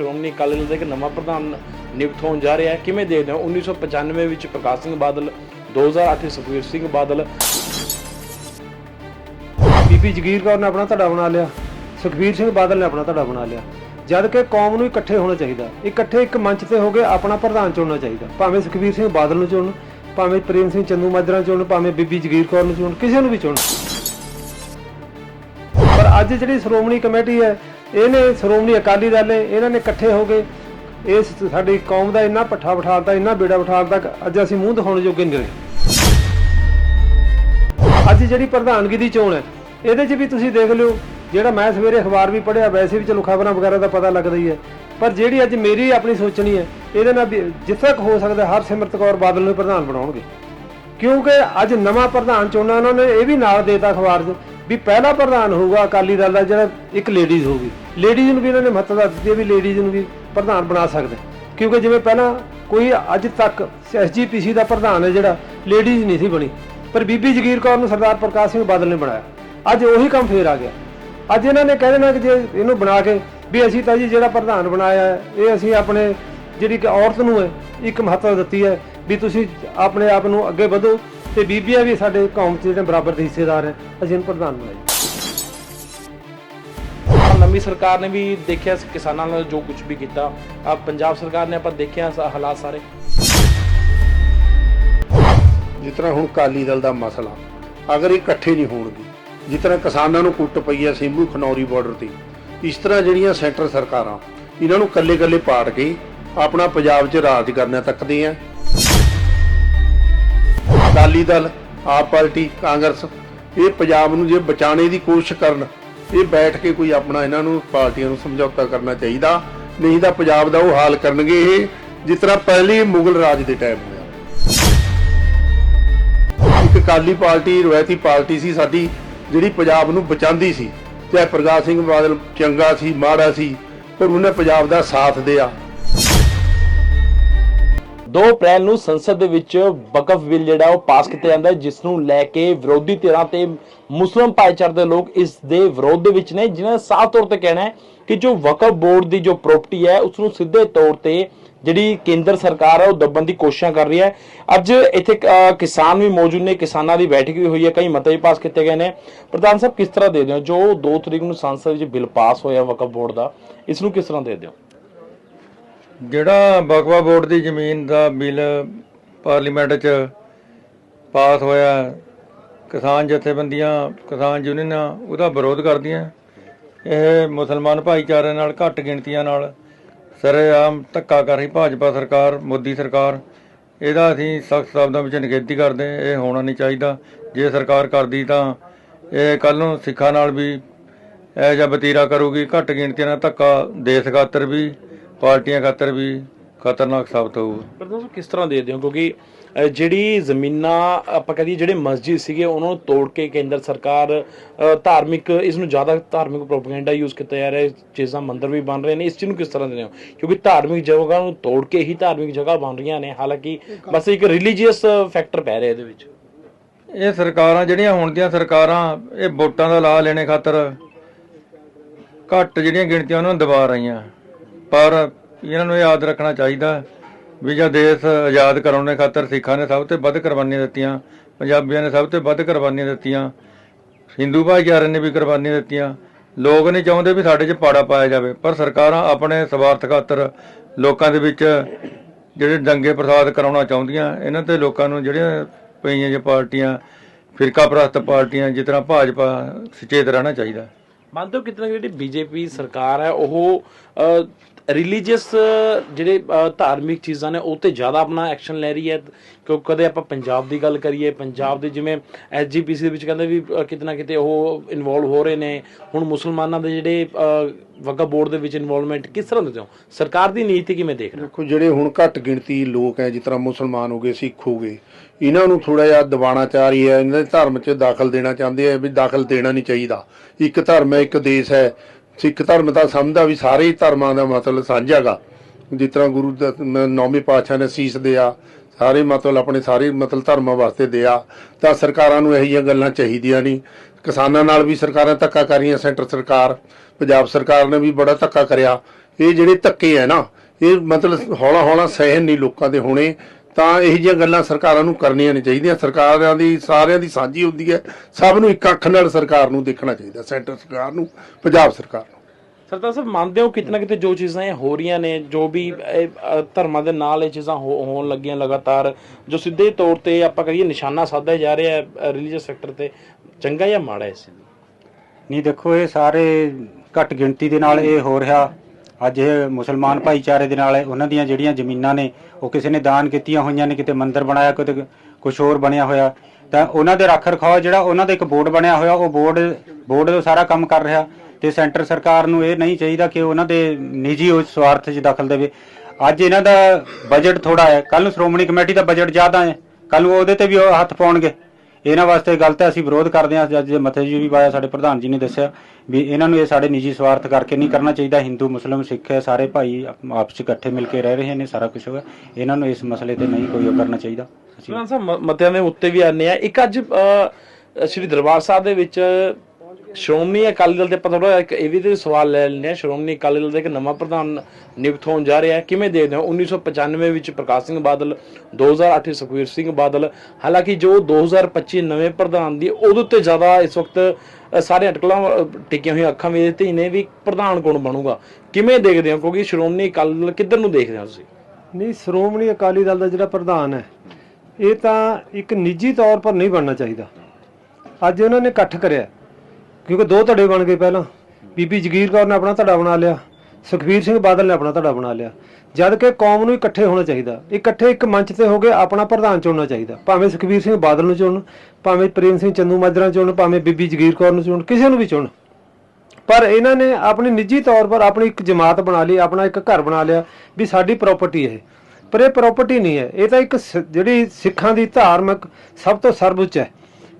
ਸ਼੍ਰੋਮਣੀ ਅਕਾਲੀ ਦਲ ਦਾ ਇੱਕ ਨਵਾਂ ਪ੍ਰਧਾਨ ਨਿਯੁਕਤ ਹੋਣ ਜਾ ਰਿਹਾ ਹੈ। ਕਿਵੇਂ ਦੇਖਦੇ ਹੋ? 1995 ਵਿੱਚ ਪ੍ਰਕਾਸ਼ ਸਿੰਘ ਬਾਦਲ 2008 ਵਿੱਚ ਸੁਖਬੀਰ ਸਿੰਘ ਬਾਦਲ। ਬੀਬੀ ਜਗੀਰ ਕੌਰ ਨੇ ਆਪਣਾ ਧੜਾ ਬਣਾ ਲਿਆ। ਸੁਖਬੀਰ ਸਿੰਘ ਬਾਦਲ ਨੇ ਆਪਣਾ ਧੜਾ ਬਣਾ ਲਿਆ। ਜਦ ਕਿ ਕੌਮ ਨੂੰ ਇਕੱਠੇ ਹੋਣਾ ਚਾਹੀਦਾ ਇਕੱਠੇ ਇੱਕ ਮੰਚ ਤੇ ਹੋ ਕੇ ਆਪਣਾ ਪ੍ਰਧਾਨ ਚੁਣਨਾ ਚਾਹੀਦਾ। ਭਾਵੇਂ ਸੁਖਬੀਰ ਸਿੰਘ ਬਾਦਲ ਨੂੰ ਚੁਣਨ, ਭਾਵੇਂ ਪ੍ਰੇਮ ਸਿੰਘ ਚੰਦੂ ਮਾਜਰਾ ਚੁਣਨ, ਭਾਵੇਂ ਬੀਬੀ ਜਗੀਰ ਕੌਰ ਨੂੰ ਚੁਣਨ, ਕਿਸੇ ਨੂੰ ਵੀ ਚੁਣਨ। ਪਰ ਅੱਜ ਜਿਹੜੀ ਸ਼੍ਰੋਮਣੀ ਕਮੇਟੀ ਹੈ ਇਹਨੇ ਸ਼੍ਰੋਮਣੀ ਅਕਾਲੀ ਦਲ ਨੇ, ਇਹਨਾਂ ਨੇ ਇਕੱਠੇ ਹੋ ਕੇ ਇਸ ਸਾਡੀ ਕੌਮ ਦਾ ਇੰਨਾ ਪੱਠਾ ਬਿਠਾਲਤਾ ਇੰਨਾ ਬੇੜਾ ਬਿਠਾਲਤਾ ਕਿ ਅੱਜ ਅਸੀਂ ਮੂੰਹ ਦਿਖਾਉਣ ਜੋਗੇ ਨਹੀਂ ਰਹੇ। ਅੱਜ ਜਿਹੜੀ ਪ੍ਰਧਾਨਗੀ ਦੀ ਚੋਣ ਹੈ, ਇਹਦੇ 'ਚ ਵੀ ਤੁਸੀਂ ਦੇਖ ਲਿਓ, ਜਿਹੜਾ ਮੈਂ ਸਵੇਰੇ ਅਖਬਾਰ ਵੀ ਪੜ੍ਹਿਆ, ਵੈਸੇ ਵੀ ਚਲੋ ਖਬਰਾਂ ਵਗੈਰਾ ਦਾ ਪਤਾ ਲੱਗਦਾ ਹੀ ਹੈ, ਪਰ ਜਿਹੜੀ ਅੱਜ ਮੇਰੀ ਆਪਣੀ ਸੋਚਣੀ ਹੈ, ਇਹਦੇ ਨਾਲ ਵੀ ਜਿੱਥੇ ਤੱਕ ਹੋ ਸਕਦਾ ਹਰ ਸਿਮਰਤ ਕੌਰ ਬਾਦਲ ਨੂੰ ਪ੍ਰਧਾਨ ਬਣਾਉਣਗੇ। ਕਿਉਂਕਿ ਅੱਜ ਨਵਾਂ ਪ੍ਰਧਾਨ ਚੁਣਨਾ ਉਹਨਾਂ ਨੇ, ਇਹ ਵੀ ਨਾਲ ਦੇਤਾ ਅਖਬਾਰ 'ਚ ਵੀ ਪਹਿਲਾ ਪ੍ਰਧਾਨ ਹੋਊਗਾ ਅਕਾਲੀ ਦਲ ਦਾ ਜਿਹੜਾ ਇੱਕ ਲੇਡੀਜ਼ ਹੋਊਗੀ। ਲੇਡੀਜ਼ ਨੂੰ ਵੀ ਇਹਨਾਂ ਨੇ ਮਹੱਤਤਾ ਦਿੱਤੀ ਹੈ ਵੀ ਲੇਡੀਜ਼ ਨੂੰ ਵੀ ਪ੍ਰਧਾਨ ਬਣਾ ਸਕਦੇ। ਕਿਉਂਕਿ ਜਿਵੇਂ ਪਹਿਲਾਂ ਕੋਈ ਅੱਜ ਤੱਕ ਐਸਜੀਪੀਸੀ ਦਾ ਪ੍ਰਧਾਨ ਹੈ ਜਿਹੜਾ ਲੇਡੀਜ਼ ਨਹੀਂ ਸੀ ਬਣੀ। ਪਰ ਬੀਬੀ ਜਗੀਰ ਕੌਰ ਨੂੰ ਸਰਦਾਰ ਪ੍ਰਕਾਸ਼ ਸਿੰਘ ਬਾਦਲ ਨੇ ਬਣਾਇਆ। ਅੱਜ ਉਹੀ ਕੰਮ ਫੇਰ ਆ ਗਿਆ। ਅੱਜ ਇਹਨਾਂ ਨੇ ਕਹਿ ਦੇਣਾ ਕਿ ਜੇ ਇਹਨੂੰ ਬਣਾ ਕੇ ਵੀ ਅਸੀਂ ਤਾਂ ਜੀ ਜਿਹੜਾ ਪ੍ਰਧਾਨ ਬਣਾਇਆ ਇਹ ਅਸੀਂ ਆਪਣੇ ਜਿਹੜੀ ਕਿ ਔਰਤ ਨੂੰ ਹੈ, ਇੱਕ ਮਹੱਤਤਾ ਦਿੱਤੀ ਹੈ ਵੀ ਤੁਸੀਂ ਆਪਣੇ ਆਪ ਨੂੰ ਅੱਗੇ ਵਧੋ। ਤੇ ਬੀਬੀਆਂ ਵੀ ਸਾਡੇ ਕੌਮ 'ਚ ਜਿਹੜੇ ਬਰਾਬਰ ਦੇ ਹਿੱਸੇਦਾਰ ਹੈ ਅਸੀਂ ਇਹਨੂੰ ਪ੍ਰਧਾਨ ਆਹ ਨਵੀਂ ਸਰਕਾਰ ਨੇ ਵੀ ਦੇਖਿਆ ਸੀ ਕਿਸਾਨਾਂ ਨਾਲ ਜੋ ਕੁਝ ਵੀ ਕੀਤਾ। ਆ ਪੰਜਾਬ ਸਰਕਾਰ ਨੇ ਆਪਾਂ ਦੇਖਿਆ ਸ- ਹਾਲਾਤ ਸਾਰੇ। ਜਿਸ ਤਰ੍ਹਾਂ ਹੁਣ ਕਾਲੀ ਦਲ ਦਾ ਮਸਲਾ ਅਗਰ ਇਹ ਇਕੱਠੇ ਨਹੀਂ ਹੋਣਗੇ ਜਿਸ ਤਰ੍ਹਾਂ ਕਿਸਾਨਾਂ ਨੂੰ ਕੁੱਟ ਪਈ ਹੈ ਸਿੰਭੂ ਖਨੌਰੀ ਬਾਰਡਰ ਤੇ ਇਸ ਤਰ੍ਹਾਂ ਜਿਹੜੀਆਂ ਸੈਂਟਰ ਸਰਕਾਰਾਂ ਇਹਨਾਂ ਨੂੰ ਕੱਲੇ-ਕੱਲੇ ਪਾੜ ਕੇ ਆਪਣਾ ਪੰਜਾਬ 'ਚ ਰਾਜ ਕਰਨਾ ਤੱਕਦੇ ਆ। ਅਕਾਲੀ ਦਲ, ਆਪ ਪਾਰਟੀ, ਕਾਂਗਰਸ, ਇਹ ਪੰਜਾਬ ਨੂੰ ਜੇ ਬਚਾਉਣੇ ਦੀ ਕੋਸ਼ਿਸ਼ ਕਰਨ, ਇਹ ਬੈਠ ਕੇ ਕੋਈ ਆਪਣਾ ਇਹਨਾਂ ਨੂੰ ਪਾਰਟੀਆਂ ਨੂੰ ਸਮਝੌਤਾ ਕਰਨਾ ਚਾਹੀਦਾ, ਨਹੀਂ ਤਾਂ ਪੰਜਾਬ ਦਾ ਉਹ ਹਾਲ ਕਰਨਗੇ ਇਹ, ਜਿਸ ਤਰ੍ਹਾਂ ਪਹਿਲੇ ਮੁਗਲ ਰਾਜ ਦੇ ਟਾਈਮ ਹੋਇਆ। ਇੱਕ ਅਕਾਲੀ ਪਾਰਟੀ, ਰਵਾਇਤੀ ਪਾਰਟੀ ਸੀ ਸਾਡੀ, ਜਿਹੜੀ ਪੰਜਾਬ ਨੂੰ ਬਚਾਉਂਦੀ ਸੀ, ਚਾਹੇ ਪ੍ਰਕਾਸ਼ ਸਿੰਘ ਬਾਦਲ ਚੰਗਾ ਸੀ, ਮਾੜਾ ਸੀ, ਪਰ ਉਹਨੇ ਪੰਜਾਬ ਦਾ ਸਾਥ ਦਿਆ। 2 ਅਪ੍ਰੈਲ ਨੂੰ ਸੰਸਦ ਦੇ ਵਿੱਚ ਵਕਫ ਬਿੱਲ ਜਿਹੜਾ ਉਹ ਪਾਸ ਕੀਤਾ ਜਾਂਦਾ ਹੈ ਜਿਸ ਨੂੰ ਲੈ ਕੇ ਵਿਰੋਧੀ ਧਿਰਾਂ ਤੇ ਮੁਸਲਮ ਭਾਈਚਾਰੇ ਦੇ ਲੋਕ ਇਸ ਦੇ ਵਿਰੋਧ ਦੇ ਵਿੱਚ ਨੇ, ਜਿਨ੍ਹਾਂ ਦਾ ਸਾਫ਼ ਤੌਰ ਤੇ ਕਹਿਣਾ ਹੈ ਕਿ ਜੋ ਵਕਫ ਬੋਰਡ ਦੀ ਜੋ ਪ੍ਰਾਪਰਟੀ ਹੈ ਉਸ ਨੂੰ ਸਿੱਧੇ ਤੌਰ ਤੇ ਜਿਹੜੀ ਕੇਂਦਰ ਸਰਕਾਰ ਹੈ, ਉਹ ਦੱਬਣ ਦੀ ਕੋਸ਼ਿਸ਼ਾਂ ਕਰ ਰਹੀ ਹੈ। ਅੱਜ ਇੱਥੇ ਕਿਸਾਨ ਵੀ ਮੌਜੂਦ ਨੇ, ਕਿਸਾਨਾਂ ਦੀ ਬੈਠਕ ਵੀ ਹੋਈ ਹੈ, ਕਈ ਮਤੇ ਵੀ ਪਾਸ ਕੀਤੇ ਗਏ ਨੇ। ਪ੍ਰਧਾਨ ਸਾਹਿਬ, ਕਿਸ ਤਰ੍ਹਾਂ ਦੇ ਦਿਓ? ਜੋ 2 ਤਰੀਕ ਨੂੰ ਸੰਸਦ ਵਿੱਚ ਬਿੱਲ ਪਾਸ ਹੋਇਆ ਵਕਫ ਬੋਰਡ ਦਾ, ਇਸ ਨੂੰ ਕਿਸ ਤਰ੍ਹਾਂ ਦੇ ਦਿਓ? ਜਿਹੜਾ ਬਕਵਾ ਬੋਰਡ ਦੀ ਜ਼ਮੀਨ ਦਾ ਬਿੱਲ ਪਾਰਲੀਮੈਂਟ 'ਚ ਪਾਸ ਹੋਇਆ, ਕਿਸਾਨ ਜਥੇਬੰਦੀਆਂ, ਕਿਸਾਨ ਯੂਨੀਅਨਾਂ ਉਹਦਾ ਵਿਰੋਧ ਕਰਦੀਆਂ। ਇਹ ਮੁਸਲਮਾਨ ਭਾਈਚਾਰੇ ਨਾਲ ਘੱਟ ਗਿਣਤੀਆਂ ਨਾਲ ਸਰੇਆਮ ਧੱਕਾ ਕਰ ਰਹੀ ਭਾਜਪਾ ਸਰਕਾਰ, ਮੋਦੀ ਸਰਕਾਰ। ਇਹਦਾ ਅਸੀਂ ਸਖਤ ਸ਼ਬਦਾਂ ਵਿੱਚ ਨਿਖੇਧੀ ਕਰਦੇ ਇਹ ਹੋਣਾ ਨਹੀਂ ਚਾਹੀਦਾ। ਜੇ ਸਰਕਾਰ ਕਰਦੀ ਤਾਂ ਇਹ ਕੱਲ ਨੂੰ ਸਿੱਖਾਂ ਨਾਲ ਵੀ ਇਹ ਜਿਹਾ ਬਤੀਰਾ ਕਰੂਗੀ, ਘੱਟ ਗਿਣਤੀਆਂ ਨਾਲ ਧੱਕਾ ਦੇਸ਼ ਖਾਤਰ ਵੀ। ਪਾਰਟੀਆਂ ਖਾਤਰ ਵੀ ਖਤਰਨਾਕ ਸਾਬਤ ਹੋਊਗਾ ਪਰ ਤੁਸੀਂ ਕਿਸ ਤਰ੍ਹਾਂ ਦੇ ਦਿਓ ਕਿਉਂਕਿ ਜਿਹੜੀ ਜ਼ਮੀਨਾਂ ਆਪਾਂ ਕਹਦੇ ਜਿਹੜੇ ਮਸਜਿਦ ਸੀਗੇ ਉਹਨਾਂ ਨੂੰ ਤੋੜ ਕੇ ਕੇਂਦਰ ਸਰਕਾਰ ਧਾਰਮਿਕ ਇਸ ਨੂੰ ਜ਼ਿਆਦਾ ਧਾਰਮਿਕ ਪ੍ਰੋਪਗੈਂਡਾ ਯੂਜ਼ ਕੀਤਾ ਜਾ ਰਿਹਾ ਹੈ ਚੀਜ਼ਾਂ ਮੰਦਰ ਵੀ ਬਣ ਰਹੇ ਨੇ ਇਸ ਚੀਜ਼ ਨੂੰ ਕਿਸ ਤਰ੍ਹਾਂ ਦੇ ਦਿਓ ਕਿਉਂਕਿ ਧਾਰਮਿਕ ਜਗ੍ਹਾ ਨੂੰ ਤੋੜ ਕੇ ਹੀ ਧਾਰਮਿਕ ਜਗ੍ਹਾ ਬਣ ਰਹੀਆਂ ਨੇ ਹਾਲਾਂਕਿ ਬਸ ਇੱਕ ਰਿਲੀਜੀਅਸ ਫੈਕਟਰ ਪੈ ਰਿਹਾ ਇਹਦੇ ਵਿੱਚ। ਇਹ ਸਰਕਾਰਾਂ ਜਿਹੜੀਆਂ ਹੁਣ ਦੀਆਂ ਸਰਕਾਰਾਂ ਇਹ ਵੋਟਾਂ ਦਾ ਲਾ ਲੈਣੇ ਖਾਤਰ ਘੱਟ ਜਿਹੜੀਆਂ ਗਿਣਤੀਆਂ ਉਹਨਾਂ ਨੂੰ ਦਬਾ ਰਹੀਆਂ। ਪਰ ਇਹਨਾਂ ਨੂੰ ਯਾਦ ਰੱਖਣਾ ਚਾਹੀਦਾ ਵੀ ਜਦ ਦੇਸ਼ ਆਜ਼ਾਦ ਕਰਾਉਣ ਦੇ ਖਾਤਰ ਸਿੱਖਾਂ ਨੇ ਸਭ ਤੋਂ ਵੱਧ ਕੁਰਬਾਨੀਆਂ ਦਿੱਤੀਆਂ, ਪੰਜਾਬੀਆਂ ਨੇ ਸਭ ਤੋਂ ਵੱਧ ਕੁਰਬਾਨੀਆਂ ਦਿੱਤੀਆਂ, ਹਿੰਦੂ ਭਾਈਚਾਰੇ ਨੇ ਵੀ ਕੁਰਬਾਨੀਆਂ ਦਿੱਤੀਆਂ, ਲੋਕ ਨਹੀਂ ਚਾਹੁੰਦੇ ਵੀ ਸਾਡੇ 'ਚ ਪਾੜਾ ਪਾਇਆ ਜਾਵੇ, ਪਰ ਸਰਕਾਰਾਂ ਆਪਣੇ ਸਵਾਰਥ ਖਾਤਰ ਲੋਕਾਂ ਦੇ ਵਿੱਚ ਜਿਹੜੇ ਦੰਗੇ ਪ੍ਰਸਾਦ ਕਰਾਉਣਾ ਚਾਹੁੰਦੀਆਂ, ਇਹਨਾਂ ਤੇ ਲੋਕਾਂ ਨੂੰ ਜਿਹੜੀਆਂ ਪਈਆਂ ਜੇ ਪਾਰਟੀਆਂ, ਫਿਰਕਾ ਪ੍ਰਸਤ ਪਾਰਟੀਆਂ, ਜਿਸ ਤਰ੍ਹਾਂ ਭਾਜਪਾ ਸੁਚੇਤ ਰਹਿਣਾ ਚਾਹੀਦਾ। ਮੰਨਦੇ ਹੋ ਕਿਤਨਾ ਜਿਹੜੀ ਬੀਜੇਪੀ ਸਰਕਾਰ ਹੈ, ਉਹ ਰਿਲੀਜੀਅਸ ਜਿਹੜੇ ਧਾਰਮਿਕ ਚੀਜ਼ਾਂ ਨੇ ਉਹ ਤੇ ਜ਼ਿਆਦਾ ਆਪਣਾ ਐਕਸ਼ਨ ਲੈ ਰਹੀ ਹੈ। ਕਿਉਂਕਿ ਕਦੇ ਆਪਾਂ ਪੰਜਾਬ ਦੀ ਗੱਲ ਕਰੀਏ ਪੰਜਾਬ ਦੇ ਜਿਵੇਂ ਐਸਜੀਪੀਸੀ ਦੇ ਵਿੱਚ ਕਹਿੰਦੇ ਵੀ ਅਹ, ਕਿਤੇ ਨਾ ਕਿਤੇ ਉਹ ਇਨਵੋਲਵ ਹੋ ਰਹੇ ਨੇ। ਹੁਣ ਮੁਸਲਮਾਨਾਂ ਦੇ ਜਿਹੜੇ ਵਗਾ ਬੋਰਡ ਦੇ ਵਿੱਚ ਇਨਵੋਲਵਮੈਂਟ ਕਿਸ ਤਰ੍ਹਾਂ ਦੇ ਹੋ ਸਰਕਾਰ ਦੀ ਨੀਤੀ ਕਿਵੇਂ ਦੇਖ ਰਹੇ ਦੇਖੋ ਜਿਹੜੇ ਹੁਣ ਘੱਟ ਗਿਣਤੀ ਲੋਕ ਹੈ ਜਿਸ ਤਰ੍ਹਾਂ ਮੁਸਲਮਾਨ ਹੋ ਗਏ ਸਿੱਖ ਹੋ ਗਏ ਇਹਨਾਂ ਨੂੰ ਥੋੜਾ ਜਿਹਾ ਦਬਾਣਾ ਚਾਹ ਰਹੀ ਹੈ। ਇਹਨਾਂ ਦੇ ਧਰਮ 'ਚ ਦਾਖਲ ਦੇਣਾ ਚਾਹੁੰਦੇ ਆ ਵੀ ਦਾਖਲ ਦੇਣਾ ਨਹੀਂ ਚਾਹੀਦਾ। ਇੱਕ ਧਰਮ ਹੈ ਇੱਕ ਦੇਸ਼ ਹੈ। ਸਿੱਖ ਧਰਮ ਤਾਂ ਸਮਝਦਾ ਵੀ ਸਾਰੇ ਧਰਮਾਂ ਦਾ ਮਤਲਬ ਸਾਂਝਾਗਾ ਜਿਸ ਤਰ੍ਹਾਂ ਗੁਰੂ ਦਾ ਨੌਵੇਂ ਪਾਤਸ਼ਾਹ ਨੇ ਸੀਸ ਦਿਆ, ਸਾਰੇ ਮਤਲਬ ਆਪਣੇ ਸਾਰੇ ਮਤਲਬ ਧਰਮਾਂ ਵਾਸਤੇ ਦਿਆ। ਤਾਂ ਸਰਕਾਰਾਂ ਨੂੰ ਇਹੋ ਜਿਹੀਆਂ ਗੱਲਾਂ ਚਾਹੀਦੀਆਂ ਨਹੀਂ। ਕਿਸਾਨਾਂ ਨਾਲ ਵੀ ਸਰਕਾਰਾਂ ਧੱਕਾ ਕਰੀਆਂ ਸੈਂਟਰ ਸਰਕਾਰ, ਪੰਜਾਬ ਸਰਕਾਰ ਨੇ ਵੀ ਬੜਾ ਧੱਕਾ ਕਰਿਆ। ਇਹ ਜਿਹੜੇ ਧੱਕੇ ਹੈ ਨਾ, ਇਹ ਮਤਲਬ ਹੌਲਾ ਹੌਲਾ ਸਹਿਨ ਨਹੀਂ ਲੋਕਾਂ ਦੇ ਹੋਣੇ। ਤਾਂ ਇਹ ਜਿਹੀਆਂ ਗੱਲਾਂ ਸਰਕਾਰਾਂ ਨੂੰ ਕਰਨੀਆਂ ਨਹੀਂ ਚਾਹੀਦੀਆਂ। ਸਰਕਾਰਾਂ ਦੀ ਸਾਰਿਆਂ ਦੀ ਸਾਂਝੀ ਹੁੰਦੀ ਹੈ। ਸਭ ਨੂੰ ਇੱਕ ਅੱਖ ਨਾਲ ਸਰਕਾਰ ਨੂੰ ਦੇਖਣਾ ਚਾਹੀਦਾ ਸੈਂਟਰ ਸਰਕਾਰ ਨੂੰ ਪੰਜਾਬ ਸਰਕਾਰ ਨੂੰ। ਸਰਦਾਰ ਸਾਹਿਬ ਮੰਨਦੇ ਹੋ ਕਿਤਨਾ ਕਿਤੇ ਜੋ ਚੀਜ਼ਾਂ ਇਹ ਹੋ ਰਹੀਆਂ ਨੇ ਜੋ ਵੀ ਧਰਮਾਂ ਦੇ ਨਾਲ ਇਹ ਚੀਜ਼ਾਂ ਹੋ- ਹੋਣ ਲੱਗੀਆਂ ਲਗਾਤਾਰ ਜੋ ਸਿੱਧੇ ਤੌਰ ਤੇ ਆਪਾਂ ਕਹੀਏ ਨਿਸ਼ਾਨਾ ਸਾਧਿਆ ਜਾ ਰਿਹਾ ਹੈ ਰਿਲੀਜੀਅਸ ਸੈਕਟਰ ਤੇ ਚੰਗਾ ਜਾਂ ਮਾੜਾ ਇਸ ਲਈ ਨਹੀਂ ਦੇਖੋ ਇਹ ਸਾਰੇ ਘੱਟ ਗਿਣਤੀ ਦੇ ਨਾਲ ਇਹ ਹੋ ਰਿਹਾ। ਅੱਜ ਇਹ ਮੁਸਲਮਾਨ ਭਾਈਚਾਰੇ ਦੇ ਨਾਲ ਉਹਨਾਂ ਦੀਆਂ ਜਿਹੜੀਆਂ ਜ਼ਮੀਨਾਂ ਨੇ, ਉਹ ਕਿਸੇ ਨੇ ਦਾਨ ਕੀਤੀਆਂ ਹੋਈਆਂ ਨੇ, ਕਿਤੇ ਮੰਦਿਰ ਬਣਾਇਆ, ਕਿਤੇ ਕੁਝ ਹੋਰ ਬਣਿਆ ਹੋਇਆ। ਤਾਂ ਉਹਨਾਂ ਦੇ ਰੱਖ ਰਖਾਓ ਜਿਹੜਾ ਉਹਨਾਂ ਦਾ ਇੱਕ ਬੋਰਡ ਬਣਿਆ ਹੋਇਆ, ਉਹ ਬੋਰਡ ਬੋਰਡ ਉਹ ਸਾਰਾ ਕੰਮ ਕਰ ਰਿਹਾ। ਤੇ ਸੈਂਟਰ ਸਰਕਾਰ ਨੂੰ ਇਹ ਨਹੀਂ ਚਾਹੀਦਾ ਕਿ ਉਹਨਾਂ ਦੇ ਨਿੱਜੀ ਉਸ ਸਵਾਰਥ 'ਚ ਦਖਲ ਦੇਵੇ। ਅੱਜ ਇਹਨਾਂ ਦਾ ਬਜਟ ਥੋੜਾ ਹੈ। ਕੱਲ ਨੂੰ ਸ਼੍ਰੋਮਣੀ ਕਮੇਟੀ ਦਾ ਬਜਟ ਜ਼ਿਆਦਾ ਹੈ। ਕੱਲ ਨੂੰ ਉਹਦੇ ਤੇ ਵੀ ਹੱਥ ਪਾਉਣਗੇ। ਇਹਨਾਂ ਵਾਸਤੇ ਗਲਤ ਹੈ ਅਸੀਂ ਵਿਰੋਧ ਕਰਦੇ ਹਾਂ। ਅੱਜ ਮਤੇ ਜੀ ਵੀ ਪਾਇਆ ਸਾਡੇ ਪ੍ਰਧਾਨ ਜੀ ਨੇ ਦੱਸਿਆ ਵੀ ਇਹਨਾਂ ਨੂੰ ਇਹ ਸਾਡੇ ਨਿੱਜੀ ਸਵਾਰਥ ਕਰਕੇ ਨਹੀਂ ਕਰਨਾ ਚਾਹੀਦਾ। ਹਿੰਦੂ, ਮੁਸਲਮ, ਸਿੱਖ ਹੈ, ਸਾਰੇ ਭਾਈ ਆਪਸ ਵਿੱਚ ਇਕੱਠੇ ਮਿਲ ਕੇ ਰਹਿ ਰਹੇ ਨੇ, ਸਾਰਾ ਕੁਝ ਹੋਇਆ। ਇਹਨਾਂ ਨੂੰ ਇਸ ਮਸਲੇ ਤੇ ਨਹੀਂ ਕੋਈ ਉਹ ਕਰਨਾ ਚਾਹੀਦਾ। ਅਸੀਂ ਸਾਹਿਬ ਮਤਿਆਂ ਦੇ ਉੱਤੇ ਵੀ ਆਨੇ ਆ ਇੱਕ ਅੱਜ ਸ੍ਰੀ ਦਰਬਾਰ ਸਾਹਿਬ ਦੇ ਵਿੱਚ ਸ਼੍ਰੋਮਣੀ ਅਕਾਲੀ ਦਲ ਦੇ ਆਪਾਂ ਥੋੜਾ ਇੱਕ ਇਹ ਵੀ ਤੇ ਸਵਾਲ ਲੈ ਲੈਂਦੇ ਆ ਸ਼੍ਰੋਮਣੀ ਅਕਾਲੀ ਦਲ ਦਾ ਇੱਕ ਨਵਾਂ ਪ੍ਰਧਾਨ ਨਿਯੁਕਤ ਹੋਣ ਜਾ ਰਿਹਾ ਹੈ। ਕਿਵੇਂ ਦੇਖਦੇ ਹੋ? 1995 ਵਿੱਚ ਪ੍ਰਕਾਸ਼ ਸਿੰਘ ਬਾਦਲ 2008 ਵਿੱਚ ਸੁਖਵੀਰ ਸਿੰਘ ਬਾਦਲ ਹਾਲਾਂਕਿ ਜੋ 2025 ਨਵੇਂ ਪ੍ਰਧਾਨ ਦੀ ਉਹਦੇ ਉੱਤੇ ਜ਼ਿਆਦਾ ਇਸ ਵਕਤ ਅ, ਸਾਰੇ ਅਟਕਲਾਂ ਅ, ਟਿਕੀਆਂ ਹੋਈਆਂ ਅੱਖਾਂ ਵੀ ਤੇ ਨੇ ਵੀ ਪ੍ਰਧਾਨ ਕੌਣ ਬਣੂਗਾ? ਕਿਵੇਂ ਦੇਖਦੇ ਹੋ? ਕਿਉਂਕਿ ਸ਼੍ਰੋਮਣੀ ਅਕਾਲੀ ਦਲ ਕਿੱਧਰ ਨੂੰ ਦੇਖਦੇ ਹੋ ਤੁਸੀਂ? ਨਹੀਂ ਸ਼੍ਰੋਮਣੀ ਅਕਾਲੀ ਦਲ ਦਾ ਜਿਹੜਾ ਪ੍ਰਧਾਨ ਹੈ ਇਹ ਤਾਂ ਇੱਕ ਨਿੱਜੀ ਤੌਰ ਪਰ ਨਹੀਂ ਬਣਨਾ ਚਾਹੀਦਾ। ਅੱਜ ਉਹਨਾਂ ਨੇ ਇਕੱਠ ਕਰਿਆ। ਕਿਉਂਕਿ ਦੋ ਧੜੇ ਬਣ ਗਏ ਪਹਿਲਾਂ। ਬੀਬੀ ਜਗੀਰ ਕੌਰ ਨੇ ਆਪਣਾ ਧੜਾ ਬਣਾ ਲਿਆ, ਸੁਖਬੀਰ ਸਿੰਘ ਬਾਦਲ ਨੇ ਆਪਣਾ ਧੜਾ ਬਣਾ ਲਿਆ। ਜਦ ਕਿ ਕੌਮ ਨੂੰ ਇਕੱਠੇ ਹੋਣਾ ਚਾਹੀਦਾ। ਇਕੱਠੇ ਇੱਕ ਮੰਚ ਤੇ ਹੋ ਕੇ ਆਪਣਾ ਪ੍ਰਧਾਨ ਚੁਣਨਾ ਚਾਹੀਦਾ। ਭਾਵੇਂ ਸੁਖਬੀਰ ਸਿੰਘ ਬਾਦਲ ਨੂੰ ਚੁਣਨ, ਭਾਵੇਂ ਪ੍ਰੇਮ ਸਿੰਘ ਚੰਦੂ ਮਾਜਰਾ ਚੁਣਨ, ਭਾਵੇਂ ਬੀਬੀ ਜਗੀਰ ਕੌਰ ਨੂੰ ਚੁਣਨ, ਕਿਸੇ ਨੂੰ ਵੀ ਚੁਣਨ। ਪਰ ਇਹਨਾਂ ਨੇ ਆਪਣੀ ਨਿੱਜੀ ਤੌਰ ਪਰ ਆਪਣੀ ਇੱਕ ਜਮਾਤ ਬਣਾ ਲਈ, ਆਪਣਾ ਇੱਕ ਘਰ ਬਣਾ ਲਿਆ ਵੀ ਸਾਡੀ ਪ੍ਰਾਪਰਟੀ ਹੈ ਪਰ ਇਹ ਪ੍ਰਾਪਰਟੀ ਨਹੀਂ ਹੈ। ਇਹ ਤਾਂ ਇੱਕ ਸ- ਜਿਹੜੀ ਸਿੱਖਾਂ ਦੀ ਧਾਰਮਿਕ ਸਭ ਤੋਂ ਸਰਵਉੱਚ ਹੈ।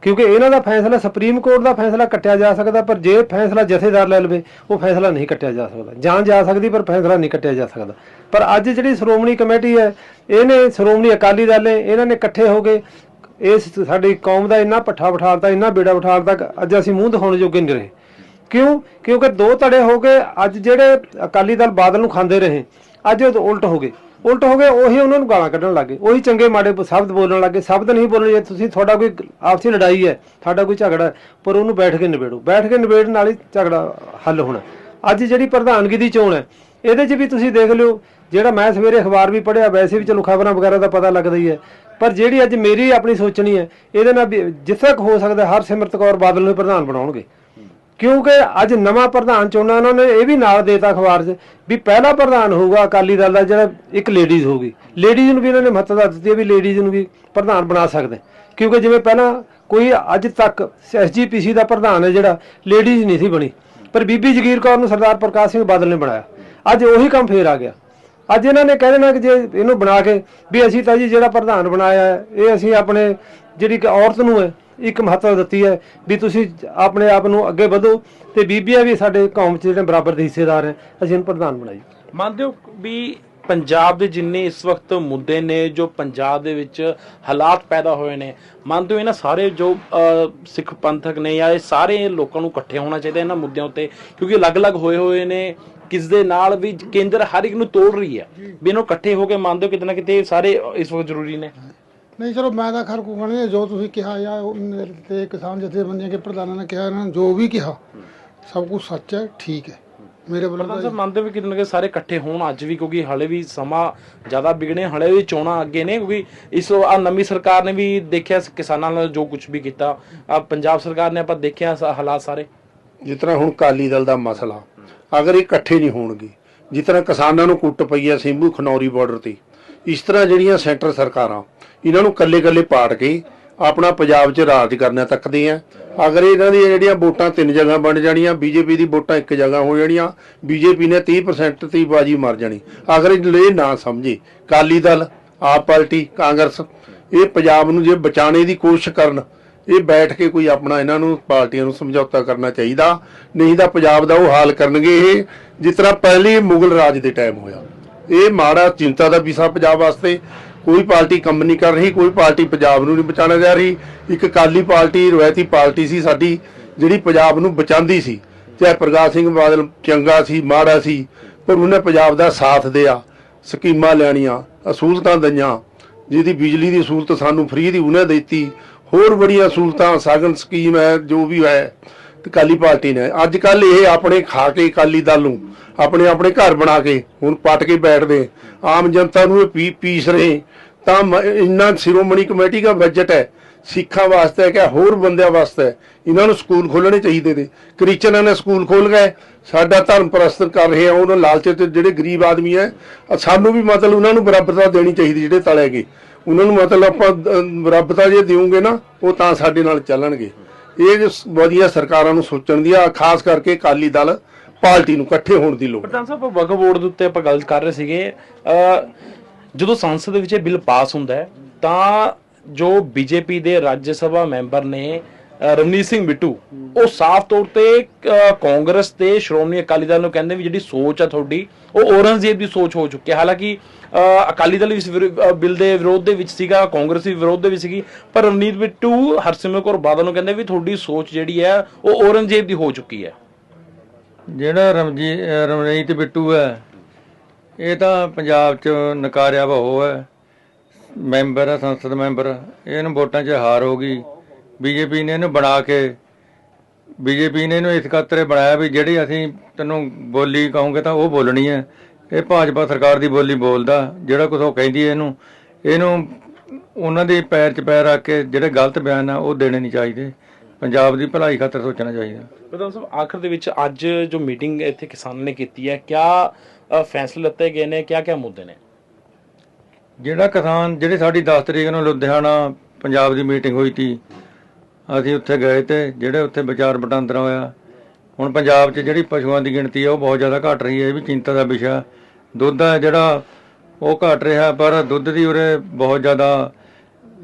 ਕਿਉਂਕਿ ਇਹਨਾਂ ਦਾ ਫੈਸਲਾ ਸੁਪਰੀਮ ਕੋਰਟ ਦਾ ਫੈਸਲਾ ਕੱਟਿਆ ਜਾ ਸਕਦਾ, ਪਰ ਜੇ ਫੈਸਲਾ ਜਥੇਦਾਰ ਲੈ ਲਵੇ, ਉਹ ਫੈਸਲਾ ਨਹੀਂ ਕੱਟਿਆ ਜਾ ਸਕਦਾ। ਜਾਂ ਜਾ ਸਕਦੀ, ਪਰ ਫੈਸਲਾ ਨਹੀਂ ਕੱਟਿਆ ਜਾ ਸਕਦਾ। ਪਰ ਅੱਜ ਜਿਹੜੀ ਸ਼੍ਰੋਮਣੀ ਕਮੇਟੀ ਹੈ, ਇਹਨੇ ਸ਼੍ਰੋਮਣੀ ਅਕਾਲੀ ਦਲ ਨੇ, ਇਹਨਾਂ ਨੇ ਇਕੱਠੇ ਹੋ ਕੇ ਇਸ ਸਾਡੀ ਕੌਮ ਦਾ ਇੰਨਾ ਪੱਠਾ ਬਿਠਾਲਤਾ, ਇੰਨਾ ਬੇੜਾ ਬਿਠਾਲਤਾ ਕਿ ਅੱਜ ਅਸੀਂ ਮੂੰਹ ਦਿਖਾਉਣ ਜੋਗੇ ਨਹੀਂ ਰਹੇ। ਕਿਉਂ? ਕਿਉਂਕਿ ਦੋ ਧੜੇ ਹੋ ਗਏ ਅੱਜ ਜਿਹੜੇ ਅਕਾਲੀ ਦਲ ਬਾਦਲ ਨੂੰ ਖਾਂਦੇ ਰਹੇ, ਅੱਜ ਉਹ ਉਲਟ ਹੋ ਗਏ। ਉਲਟ ਹੋ ਗਏ, ਉਹੀ ਉਹਨਾਂ ਨੂੰ ਗਾਲਾਂ ਕੱਢਣ ਲੱਗੇ ਉਹੀ ਚੰਗੇ ਮਾੜੇ ਸ਼ਬਦ ਬੋਲਣ ਲੱਗੇ ਸ਼ਬਦ ਨਹੀਂ ਬੋਲਣੇ, ਜੇ ਤੁਸੀਂ ਤੁਹਾਡਾ ਕੋਈ ਆਪਸੀ ਲੜਾਈ ਹੈ, ਤੁਹਾਡਾ ਕੋਈ ਝਗੜਾ ਪਰ ਉਹਨੂੰ ਬੈਠ ਕੇ ਨਿਬੇੜੋ। ਬੈਠ ਕੇ ਨਿਬੇੜਨ ਨਾਲ ਹੀ ਝਗੜਾ ਹੱਲ ਹੋਣਾ। ਅੱਜ ਜਿਹੜੀ ਪ੍ਰਧਾਨਗੀ ਦੀ ਚੋਣ ਹੈ, ਇਹਦੇ 'ਚ ਵੀ ਤੁਸੀਂ ਦੇਖ ਲਿਓ, ਜਿਹੜਾ ਮੈਂ ਸਵੇਰੇ ਅਖਬਾਰ ਵੀ ਪੜ੍ਹਿਆ, ਵੈਸੇ ਵੀ ਚਲੋ ਖਬਰਾਂ ਵਗੈਰਾ ਦਾ ਪਤਾ ਲੱਗਦਾ ਹੀ ਹੈ। ਪਰ ਜਿਹੜੀ ਅੱਜ ਮੇਰੀ ਆਪਣੀ ਸੋਚਣੀ ਹੈ, ਇਹਦੇ ਨਾਲ ਜਿੱਥੇ ਤੱਕ ਹੋ ਸਕਦਾ ਹਰ ਸਿਮਰਤ ਕੌਰ ਬਾਦਲ ਨੂੰ ਪ੍ਰਧਾਨ ਬਣਾਉਣਗੇ। ਕਿਉਂਕਿ ਅੱਜ ਨਵਾਂ ਪ੍ਰਧਾਨ ਚੁਣਨਾ, ਉਹਨਾਂ ਨੇ ਇਹ ਵੀ ਨਾਲ ਦੇਤਾ ਅਖਬਾਰ 'ਚ ਵੀ ਪਹਿਲਾ ਪ੍ਰਧਾਨ ਹੋਊਗਾ ਅਕਾਲੀ ਦਲ ਦਾ, ਜਿਹੜਾ ਇੱਕ ਲੇਡੀਜ਼ ਹੋਊਗੀ। ਲੇਡੀਜ਼ ਨੂੰ ਵੀ ਇਹਨਾਂ ਨੇ ਮਹੱਤਤਾ ਦਿੱਤੀ ਹੈ ਵੀ ਲੇਡੀਜ਼ ਨੂੰ ਵੀ ਪ੍ਰਧਾਨ ਬਣਾ ਸਕਦੇ। ਕਿਉਂਕਿ ਜਿਵੇਂ ਪਹਿਲਾਂ ਕੋਈ ਅੱਜ ਤੱਕ ਐਸਜੀਪੀਸੀ ਦਾ ਪ੍ਰਧਾਨ ਹੈ ਜਿਹੜਾ ਲੇਡੀਜ਼ ਨਹੀਂ ਸੀ ਬਣੀ। ਪਰ ਬੀਬੀ ਜਗੀਰ ਕੌਰ ਨੂੰ ਸਰਦਾਰ ਪ੍ਰਕਾਸ਼ ਸਿੰਘ ਬਾਦਲ ਨੇ ਬਣਾਇਆ। ਅੱਜ ਉਹੀ ਕੰਮ ਫੇਰ ਆ ਗਿਆ। ਅੱਜ ਇਹਨਾਂ ਨੇ ਕਹਿ ਦੇਣਾ ਕਿ ਜੇ ਇਹਨੂੰ ਬਣਾ ਕੇ ਵੀ ਅਸੀਂ ਤਾਂ ਜੀ ਜਿਹੜਾ ਪ੍ਰਧਾਨ ਬਣਾਇਆ ਇਹ ਅਸੀਂ ਆਪਣੇ ਜਿਹੜੀ ਕਿ ਔਰਤ ਨੂੰ ਹੈ ਇੱਕ ਮਹੱਤਵ ਦਿੱਤੀ ਹੈ ਵੀ ਤੁਸੀਂ ਆਪਣੇ ਆਪ ਨੂੰ ਅੱਗੇ ਵਧੋ ਤੇ ਬੀਬੀਆਂ ਵੀ ਸਾਡੇ ਕੌਮ 'ਚ ਜਿਹੜੇ ਬਰਾਬਰ ਦੇ ਹਿੱਸੇਦਾਰ ਹੈ ਅਸੀਂ ਇਹਨੂੰ ਪ੍ਰਧਾਨ ਬਣਾਈ ਮੰਨਦੇ ਹੋ ਵੀ ਪੰਜਾਬ ਦੇ ਜਿੰਨੇ ਇਸ ਵਕਤ ਮੁੱਦੇ ਨੇ, ਜੋ ਪੰਜਾਬ ਦੇ ਵਿੱਚ ਹਾਲਾਤ ਪੈਦਾ ਹੋਏ ਨੇ, ਮੰਨਦੇ ਹੋ ਇਹਨਾਂ ਸਾਰੇ ਜੋ ਸਿੱਖ ਪੰਥਕ ਨੇ ਜਾਂ ਇਹ ਸਾਰੇ ਲੋਕਾਂ ਨੂੰ ਇਕੱਠੇ ਹੋਣਾ ਚਾਹੀਦਾ ਇਹਨਾਂ ਮੁੱਦਿਆਂ ਉੱਤੇ, ਕਿਉਂਕਿ ਅਲੱਗ-ਅਲੱਗ ਹੋਏ ਹੋਏ ਨੇ, ਕਿਸ ਦੇ ਨਾਲ ਵੀ ਕੇਂਦਰ ਹਰ ਇੱਕ ਨੂੰ ਤੋੜ ਰਹੀ ਹੈ। ਵੀ ਇਹਨੂੰ ਇਕੱਠੇ ਹੋ ਕੇ ਮੰਨਦੇ ਹੋ ਕਿਤੇ ਨਾ ਕਿਤੇ ਸਾਰੇ ਇਸ ਵਕਤ ਜ਼ਰੂਰੀ ਨੇ। ਨਹੀਂ ਚਲੋ ਮੈਂ ਤਾਂ ਖਰ ਕੋ ਨਹੀਂ ਜੋ ਤੁਸੀਂ ਕਿਹਾ ਜਾਂ ਉਹ ਤੇ ਕਿਸਾਨ ਜਥੇਬੰਦੀਆਂ ਕੇ ਪ੍ਰਧਾਨਾਂ ਨੇ ਕਿਹਾ ਇਹਨਾਂ ਨੇ ਜੋ ਵੀ ਕਿਹਾ ਸਭ ਕੁਝ ਸੱਚ ਹੈ ਠੀਕ ਹੈ। ਮੇਰੇ ਵੱਲੋਂ ਪ੍ਰਧਾਨ ਤਾਂ ਸਾਹਿਬ ਮੰਨਦੇ ਵੀ ਕਿਤੇ ਨਾ ਕਿਤੇ ਸਾਰੇ ਇਕੱਠੇ ਹੋਣ ਅੱਜ ਵੀ ਕਿਉਂਕਿ ਹਲੇ ਵੀ ਸਮਾਂ ਜ਼ਿਆਦਾ ਵਿਗੜੇ ਹਲੇ ਵੀ ਚੋਣਾਂ ਅੱਗੇ ਨੇ ਕਿਉਂਕਿ ਇਸ ਆ ਨਵੀਂ ਸਰਕਾਰ ਨੇ ਵੀ ਦੇਖਿਆ ਕਿਸਾਨਾਂ ਨਾਲ ਜੋ ਕੁਝ ਵੀ ਕੀਤਾ। ਆ ਪੰਜਾਬ ਸਰਕਾਰ ਨੇ ਆਪਾਂ ਦੇਖਿਆ ਹਾਲਾਤ ਸਾਰੇ। ਜਿਸ ਤਰ੍ਹਾਂ ਹੁਣ ਕਾਲੀ ਦਲ ਦਾ ਮਸਲਾ ਅਗਰ ਇਹ ਇਕੱਠੇ ਨਹੀਂ ਹੋਣਗੇ ਜਿਸ ਤਰ੍ਹਾਂ ਕਿਸਾਨਾਂ ਨੂੰ ਕੁੱਟ ਪਈ ਹੈ ਸਿੰਭੂ ਖਨੌਰੀ ਬਾਰਡਰ ਤੇ ਇਸ ਤਰ੍ਹਾਂ ਜਿਹੜੀਆਂ ਸੈਂਟਰ ਸਰਕਾਰਾਂ ਇਹਨਾਂ ਨੂੰ ਕੱਲੇ-ਕੱਲੇ ਪਾੜ ਕੇ ਆਪਣਾ ਪੰਜਾਬ 'ਚ ਰਾਜ ਕਰਨਾ ਤੱਕਦੇ ਆ। ਅਗਰ ਇਹਨਾਂ ਦੀਆਂ ਜਿਹੜੀਆਂ ਵੋਟਾਂ ਤਿੰਨ ਜਗ੍ਹਾ ਬਣ ਜਾਣੀਆਂ, ਬੀਜੇਪੀ ਦੀ ਵੋਟਾਂ ਇੱਕ ਜਗ੍ਹਾ ਹੋ ਜਾਣੀਆਂ, ਬੀਜੇਪੀ ਨੇ 30% ਤੇ ਬਾਜੀ ਮਾਰ ਜਾਣੀ। ਅਗਰ ਇਹ ਨਾ ਸਮਝੇ ਕਾਲੀ ਦਲ, ਆਪ ਪਾਰਟੀ, ਕਾਂਗਰਸ, ਇਹ ਪੰਜਾਬ ਨੂੰ ਜੇ ਬਚਾਣੇ ਦੀ ਕੋਸ਼ਿਸ਼ ਕਰਨ, ਇਹ ਬੈਠ ਕੇ ਕੋਈ ਆਪਣਾ ਇਹਨਾਂ ਨੂੰ ਪਾਰਟੀਆਂ ਨੂੰ ਸਮਝੌਤਾ ਕਰਨਾ ਚਾਹੀਦਾ, ਨਹੀਂ ਤਾਂ ਪੰਜਾਬ ਦਾ ਉਹ ਹਾਲ ਕਰਨਗੇ ਇਹ, ਜਿਸ ਤਰ੍ਹਾਂ ਪਹਿਲੇ ਮੁਗਲ ਰਾਜ ਦੇ ਟਾਈਮ ਹੋਇਆ। ਇਹ ਮਾੜਾ ਚਿੰਤਾ ਦਾ ਵਿਸ਼ਾ ਪੰਜਾਬ ਵਾਸਤੇ। ਕੋਈ ਪਾਰਟੀ ਕੰਮ ਨਹੀਂ ਕਰ ਰਹੀ, ਕੋਈ ਪਾਰਟੀ ਪੰਜਾਬ ਨੂੰ ਨਹੀਂ ਬਚਾਉਣਾ ਜਾ ਰਹੀ। ਇੱਕ ਅਕਾਲੀ ਪਾਰਟੀ, ਰਵਾਇਤੀ ਪਾਰਟੀ ਸੀ ਸਾਡੀ, ਜਿਹੜੀ ਪੰਜਾਬ ਨੂੰ ਬਚਾਉਂਦੀ ਸੀ। ਚਾਹੇ ਪ੍ਰਕਾਸ਼ ਸਿੰਘ ਬਾਦਲ ਚੰਗਾ ਸੀ, ਮਾੜਾ ਸੀ, ਪਰ ਉਹਨੇ ਪੰਜਾਬ ਦਾ ਸਾਥ ਦਿਆ, ਸਕੀਮਾਂ ਲੈਣੀਆਂ, ਅਸੂਲਤਾਂ ਦਈਆਂ। ਜਿਹਦੀ ਬਿਜਲੀ ਦੀ ਸਹੂਲਤ ਸਾਨੂੰ ਫ੍ਰੀ ਦੀ ਉਹਨੇ ਦਿੱਤੀ। ਹੋਰ ਬੜੀਆਂ ਸਹੂਲਤਾਂ ਸਾਗਨ ਸਕੀਮ ਹੈ, ਜੋ ਵੀ ਹੈ ਤੇ ਕਾਲੀ ਪਾਰਟੀ ਨੇ। ਅੱਜ ਕੱਲ ਇਹ ਆਪਣੇ ਖਾ ਕੇ ਕਾਲੀ ਦਲ ਨੂੰ, ਆਪਣੇ ਆਪਣੇ ਘਰ ਬਣਾ ਕੇ ਹੁਣ ਪੱਟ ਕੇ ਬੈਠਦੇ। ਆਮ ਜਨਤਾ ਨੂੰ ਇਹ ਪੀ ਪੀਸ ਰਹੇ। ਤਾਂ ਮ- ਇੰਨਾ ਸ਼੍ਰੋਮਣੀ ਕਮੇਟੀ ਦਾ ਬਜਟ ਹੈ। ਸਿੱਖਾਂ ਵਾਸਤੇ ਹੈ ਕਿ ਹੋਰ ਬੰਦਿਆਂ ਵਾਸਤੇ ਇਹਨਾਂ ਨੂੰ ਸਕੂਲ ਖੋਲਣੇ ਚਾਹੀਦੇ ਨੇ। ਕ੍ਰਿਸਚਨਾਂ ਨੇ ਸਕੂਲ ਖੋਲ ਗਏ। ਸਾਡਾ ਧਰਮ ਪ੍ਰਸਤਨ ਕਰ ਰਹੇ ਆ। ਉਹਨਾਂ ਲਾਲਚ ਤੇ ਜਿਹੜੇ ਗਰੀਬ ਆਦਮੀ ਹੈ ਸਾਨੂੰ ਵੀ ਮਤਲਬ ਉਹਨਾਂ ਨੂੰ ਬਰਾਬਰਤਾ ਦੇਣੀ ਚਾਹੀਦੀ ਜਿਹੜੇ ਤਲੇ ਗਏ। ਉਹਨਾਂ ਨੂੰ ਮਤਲਬ ਆਪਾਂ ਬਰਾਬਰਤਾ ਜੇ ਦਿਓਗੇ ਨਾ, ਉਹ ਤਾਂ ਸਾਡੇ ਨਾਲ ਚੱਲਣਗੇ। ਇਹ ਵਧੀਆ ਸਰਕਾਰਾਂ ਨੂੰ ਸੋਚਣ ਦੀ ਆ ਖਾਸ ਕਰਕੇ ਅਕਾਲੀ ਦਲ ਪਾਰਟੀ ਨੂੰ ਇਕੱਠੇ ਹੋਣ ਦੀ ਲੋੜ ਹੈ। ਪ੍ਰਧਾਨ ਸਾਹਿਬ ਵਕਫ ਬੋਰਡ ਦੇ ਉੱਤੇ ਆਪਾਂ ਗੱਲ ਕਰ ਰਹੇ ਸੀਗੇ ਅ, ਜਦੋਂ ਸੰਸਦ ਦੇ ਵਿੱਚ ਇਹ ਬਿੱਲ ਪਾਸ ਹੁੰਦਾ ਹੈ ਤਾਂ ਜੋ ਬੀਜੇਪੀ ਦੇ ਰਾਜ ਸਭਾ ਮੈਂਬਰ ਨੇ ਅ, ਰਵਨੀਤ ਸਿੰਘ ਬਿੱਟੂ ਉਹ ਸਾਫ਼ ਤੌਰ ਤੇ ਅ, ਕਾਂਗਰਸ ਤੇ ਸ਼੍ਰੋਮਣੀ ਅਕਾਲੀ ਦਲ ਨੂੰ ਕਹਿੰਦੇ ਵੀ ਜਿਹੜੀ ਸੋਚ ਆ ਤੁਹਾਡੀ ਉਹ ਔਰੰਗਜ਼ੇਬ ਦੀ ਸੋਚ ਹੋ ਚੁੱਕੀ ਹੈ ਹਾਲਾਂਕਿ ਅਕਾਲੀ ਦਲ ਵੀ ਬਿੱਲ ਦੇ ਵਿਰੋਧ ਦੇ ਵਿੱਚ ਸੀਗਾ, ਕਾਂਗਰਸ ਵੀ ਵਿਰੋਧ ਦੇ ਵਿੱਚ ਸੀਗੀ, ਪਰ ਰਵਨੀਤ ਬਿੱਟੂ, ਹਰਸਿਮਰਤ ਕੌਰ ਬਾਦਲ ਨੂੰ ਕਹਿੰਦੇ ਵੀ ਤੁਹਾਡੀ ਸੋਚ ਜਿਹੜੀ ਹੈ, ਉਹ ਔਰੰਗਜ਼ੇਬ ਦੀ ਹੋ ਚੁੱਕੀ ਹੈ। ਜਿਹੜਾ ਰਮਜੀ ਅਹ ਰਮਨੀਤ ਬਿੱਟੂ ਹੈ, ਇਹ ਤਾਂ ਪੰਜਾਬ 'ਚ ਨਕਾਰਿਆ ਬਹੁ ਹੈ। ਮੈਂਬਰ ਹੈ, ਸੰਸਦ ਮੈਂਬਰ, ਇਹਨੂੰ ਵੋਟਾਂ 'ਚ ਹਾਰ ਹੋ ਗਈ। ਬੀਜੇਪੀ ਨੇ ਇਹਨੂੰ ਬਣਾ ਕੇ, ਬੀਜੇਪੀ ਨੇ ਇਹਨੂੰ ਇਸ ਖਾਤਰ ਬਣਾਇਆ ਵੀ ਜਿਹੜੀ ਅਸੀਂ ਤੈਨੂੰ ਬੋਲੀ ਕਹੋਗੇ ਤਾਂ ਉਹ ਬੋਲਣੀ ਹੈ। ਇਹ ਭਾਜਪਾ ਸਰਕਾਰ ਦੀ ਬੋਲੀ ਬੋਲਦਾ ਜਿਹੜਾ ਕੁਝ ਉਹ ਕਹਿੰਦੀ ਹੈ ਇਹਨੂੰ ਇਹਨੂੰ ਉਹਨਾਂ ਦੇ ਪੈਰ 'ਚ ਪੈਰ ਰੱਖ ਕੇ ਜਿਹੜੇ ਗਲਤ ਬਿਆਨ ਆ ਉਹ ਦੇਣੇ ਨਹੀਂ ਚਾਹੀਦੇ। ਪੰਜਾਬ ਦੀ ਭਲਾਈ ਖਾਤਰ ਸੋਚਣਾ ਚਾਹੀਦਾ। ਪ੍ਰਧਾਨ ਸਾਹਿਬ ਆਖਰ ਦੇ ਵਿੱਚ ਅੱਜ ਜੋ ਮੀਟਿੰਗ ਇੱਥੇ ਕਿਸਾਨਾਂ ਨੇ ਕੀਤੀ ਹੈ ਕਿਆ ਫੈਸਲੇ ਲਿੱਤੇ ਗਏ ਨੇ ਕਿਆ ਕਿਆ ਮੁੱਦੇ ਨੇ? ਜਿਹੜਾ ਕਿਸਾਨ ਜਿਹੜੀ ਸਾਡੀ 10 ਤਰੀਕ ਨੂੰ ਲੁਧਿਆਣਾ ਪੰਜਾਬ ਦੀ ਮੀਟਿੰਗ ਹੋਈ ਸੀ ਅਸੀਂ ਉੱਥੇ ਗਏ ਤੇ ਜਿਹੜੇ ਉੱਥੇ ਵਿਚਾਰ ਵਟਾਂਦਰਾ ਹੋਇਆ ਹੁਣ ਪੰਜਾਬ 'ਚ ਜਿਹੜੀ ਪਸ਼ੂਆਂ ਦੀ ਗਿਣਤੀ ਹੈ ਉਹ ਬਹੁਤ ਜ਼ਿਆਦਾ ਘਟ ਰਹੀ ਹੈ, ਇਹ ਵੀ ਚਿੰਤਾ ਦਾ ਵਿਸ਼ਾ। ਦੁੱਧ ਹੈ ਜਿਹੜਾ, ਉਹ ਘਟ ਰਿਹਾ, ਪਰ ਦੁੱਧ ਦੀ ਉਰੇ ਬਹੁਤ ਜ਼ਿਆਦਾ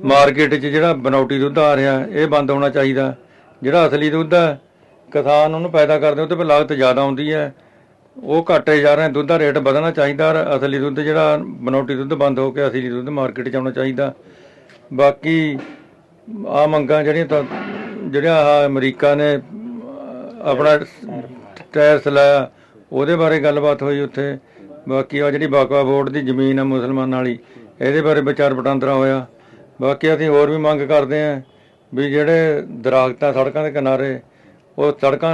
ਮਾਰਕੀਟ 'ਚ ਜਿਹੜਾ ਬਨੌਟੀ ਦੁੱਧ ਆ ਰਿਹਾ, ਇਹ ਬੰਦ ਹੋਣਾ ਚਾਹੀਦਾ। ਜਿਹੜਾ ਅਸਲੀ ਦੁੱਧ ਹੈ ਕਿਸਾਨ ਉਹਨੂੰ ਪੈਦਾ ਕਰਦੇ ਉਹਦੇ ਪਰ ਲਾਗਤ ਜ਼ਿਆਦਾ ਆਉਂਦੀ ਹੈ। ਉਹ ਘਟੇ ਜਾ ਰਹੇ, ਦੁੱਧ ਦਾ ਰੇਟ ਵਧਣਾ ਚਾਹੀਦਾ, ਔਰ ਅਸਲੀ ਦੁੱਧ ਜਿਹੜਾ ਬਨੌਟੀ ਦੁੱਧ ਬੰਦ ਹੋ ਕੇ ਅਸਲੀ ਦੁੱਧ ਮਾਰਕੀਟ 'ਚ ਆਉਣਾ ਚਾਹੀਦਾ। ਬਾਕੀ ਆ ਮੰਗਾਂ ਜਿਹੜੀਆਂ ਤਾਂ, ਜਿਹੜਿਆ ਆਹ ਅਮਰੀਕਾ ਨੇ ਆਪਣਾ ਟੈਰਸ ਲਾਇਆ ਉਹਦੇ ਬਾਰੇ ਗੱਲਬਾਤ ਹੋਈ ਉੱਥੇ। ਬਾਕੀ ਆ ਜਿਹੜੀ ਬਾਕਵਾ ਬੋਰਡ ਦੀ ਜ਼ਮੀਨ ਆ ਮੁਸਲਮਾਨਾਂ ਵਾਲੀ, ਇਹਦੇ ਬਾਰੇ ਵਿਚਾਰ ਵਟਾਂਦਰਾ ਹੋਇਆ। ਬਾਕੀ ਅਸੀਂ ਹੋਰ ਵੀ ਮੰਗ ਕਰਦੇ ਆਂ ਵੀ ਜਿਹੜੇ ਦਰਖਤ ਸੜਕਾਂ ਦੇ ਕਿਨਾਰੇ, ਉਹ ਸੜਕਾਂ,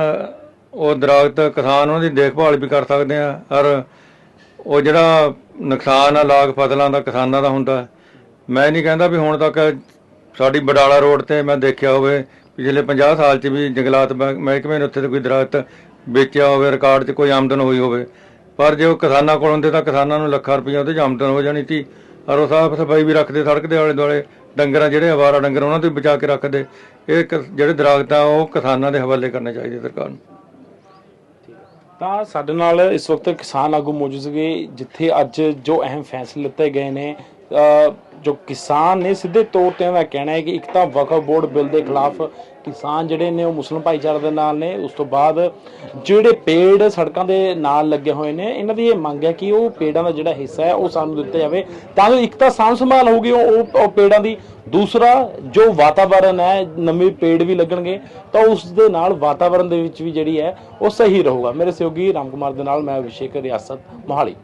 ਉਹ ਦਰਖਤ ਕਿਸਾਨ ਉਹਨਾਂ ਦੀ ਦੇਖਭਾਲ ਵੀ ਕਰ ਸਕਦੇ ਆ। ਔਰ ਉਹ ਜਿਹੜਾ ਨੁਕਸਾਨ ਆ ਲਾਗ ਫਸਲਾਂ ਦਾ, ਕਿਸਾਨਾਂ ਦਾ ਹੁੰਦਾ, ਮੈਂ ਨਹੀਂ ਕਹਿੰਦਾ ਵੀ ਹੁਣ ਤੱਕ ਸਾਡੀ ਬਡਾਲਾ ਰੋਡ ਤੇ ਮੈਂ ਦੇਖਿਆ ਹੋਵੇ ਪਿਛਲੇ 50 ਸਾਲ 'ਚ ਵੀ ਜੰਗਲਾਤ ਮਹਿ- ਮਹਿਕਮੇ ਨੇ ਉੱਥੇ ਤੇ ਕੋਈ ਦਰਖਤ ਵੇਚਿਆ ਹੋਵੇ, ਰਿਕਾਰਡ 'ਚ ਕੋਈ ਆਮਦਨ ਹੋਈ ਹੋਵੇ। ਪਰ ਜੇ ਉਹ ਕਿਸਾਨਾਂ ਕੋਲ ਹੁੰਦੇ ਤਾਂ ਕਿਸਾਨਾਂ ਨੂੰ ਲੱਖਾਂ ਰੁਪਈਆ ਉਹਦੇ 'ਚ ਆਮਦਨ ਹੋ ਜਾਣੀ ਸੀ। ਔਰ ਉਹ ਸਾਫ਼ ਸਫ਼ਾਈ ਵੀ ਰੱਖਦੇ, ਸੜਕ ਦੇ ਆਲੇ ਦੁਆਲੇ ਡੰਗਰਾਂ ਜਿਹੜੇ ਆਵਾਰਾ ਡੰਗਰ ਉਹਨਾਂ ਤੋਂ ਬਚਾ ਕੇ ਰੱਖਦੇ। ਇਹ ਜਿਹੜੇ ਦਰਖਤ ਆ ਉਹ ਕਿਸਾਨਾਂ ਦੇ ਹਵਾਲੇ ਕਰਨੇ ਚਾਹੀਦੇ ਸਰਕਾਰ ਨੂੰ। ਤਾਂ ਸਾਡੇ ਨਾਲ ਇਸ ਵਕਤ ਕਿਸਾਨ ਆਗੂ ਮੌਜੂਦ ਸੀਗੇ, ਜਿੱਥੇ ਅੱਜ ਜੋ ਅਹਿਮ ਫੈਸਲੇ ਲਿੱਤੇ ਗਏ ਨੇ ਜੋ ਕਿਸਾਨ ਨੇ ਸਿੱਧੇ ਤੌਰ ਤੇ ਉਹਨਾਂ ਦਾ ਕਹਿਣਾ ਹੈ ਕਿ ਇੱਕ ਤਾਂ ਵਕਫ ਬੋਰਡ ਬਿੱਲ ਦੇ ਖਿਲਾਫ ਕਿਸਾਨ ਜਿਹੜੇ ਨੇ ਉਹ ਮੁਸਲਮਾਨ ਭਾਈਚਾਰੇ ਦੇ ਨਾਲ ਨੇ, ਉਸ ਤੋਂ ਬਾਅਦ ਜਿਹੜੇ ਪੇੜ ਸੜਕਾਂ ਦੇ ਨਾਲ ਲੱਗੇ ਹੋਏ ਨੇ, ਇਹਨਾਂ ਦੀ ਇਹ ਮੰਗ ਹੈ ਕਿ ਉਹ ਪੇੜਾਂ ਦਾ ਜਿਹੜਾ ਹਿੱਸਾ ਹੈ, ਉਹ ਸਾਨੂੰ ਦਿੱਤਾ ਜਾਵੇ ਤਾਂ ਜੋ ਇੱਕ ਤਾਂ ਸਾਂਭ ਸੰਭਾਲ ਹੋਊਗੀ ਉਹ, ਉਹ- ਉਹ ਪੇੜਾਂ ਦੀ, ਦੂਸਰਾ ਜੋ ਵਾਤਾਵਰਣ ਹੈ, ਨਵੇਂ ਪੇੜ ਵੀ ਲੱਗਣਗੇ, ਤਾਂ ਉਸ ਦੇ ਨਾਲ ਵਾਤਾਵਰਣ ਦੇ ਵਿੱਚ ਵੀ ਜਿਹੜੀ ਹੈ, ਉਹ ਸਹੀ ਰਹੂਗਾ। ਮੇਰੇ ਸਹਿਯੋਗੀ ਰਾਮ ਕੁਮਾਰ ਦੇ ਨਾਲ ਮੈਂ ਅਭਿਸ਼ੇਕ ਰਿਆਸਤ ਮੋਹਾਲੀ।